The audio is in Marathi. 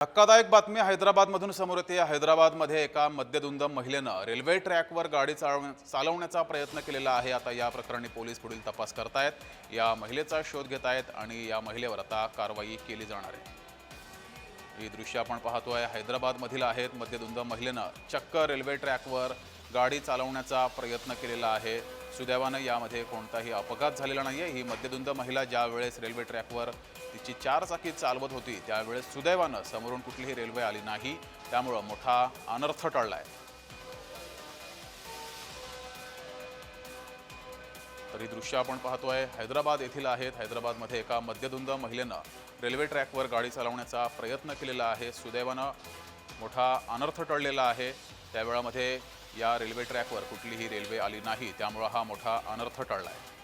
धक्कादायक बातमी हैदराबादमधून समोर येते. हैदराबादमध्ये एका मद्यधुंद महिलेनं रेल्वे ट्रॅकवर गाडी चालव चालवण्याचा प्रयत्न केलेला आहे. आता या प्रकरणी पोलीस पुढील तपास करतायत. या महिलेचा शोध घेत आहेत आणि या महिलेवर आता कारवाई केली जाणार आहे. ही दृश्य आपण पाहतोय. हैदराबादमधील आहेत मद्यधुंद महिलेनं चक्क रेल्वे ट्रॅकवर गाडी चालवण्याचा प्रयत्न केलेला आहे. सुदैवानं यामध्ये कोणताही अपघात झालेला नाही आहे ही मद्यधुंद महिला ज्या वेळेस रेल्वे ट्रॅकवर तिची चार चाकी चालवत होती. त्यावेळेस सुदैवानं समोरून कुठलीही रेल्वे आली नाही. त्यामुळं मोठा अनर्थ टळलाय. तर ही दृश्य आपण पाहतोय हैदराबाद येथील आहेत. हैदराबादमध्ये एका मद्यधुंद महिलेनं रेल्वे ट्रॅकवर गाडी चालवण्याचा प्रयत्न केलेला आहे. सुदैवानं मोठा अनर्थ टळलेला आहे. त्यावेळामध्ये या रेल्वे ट्रॅकवर कुठलीही रेल्वे आली नाही. त्यामुळं हा मोठा अनर्थ टळला आहे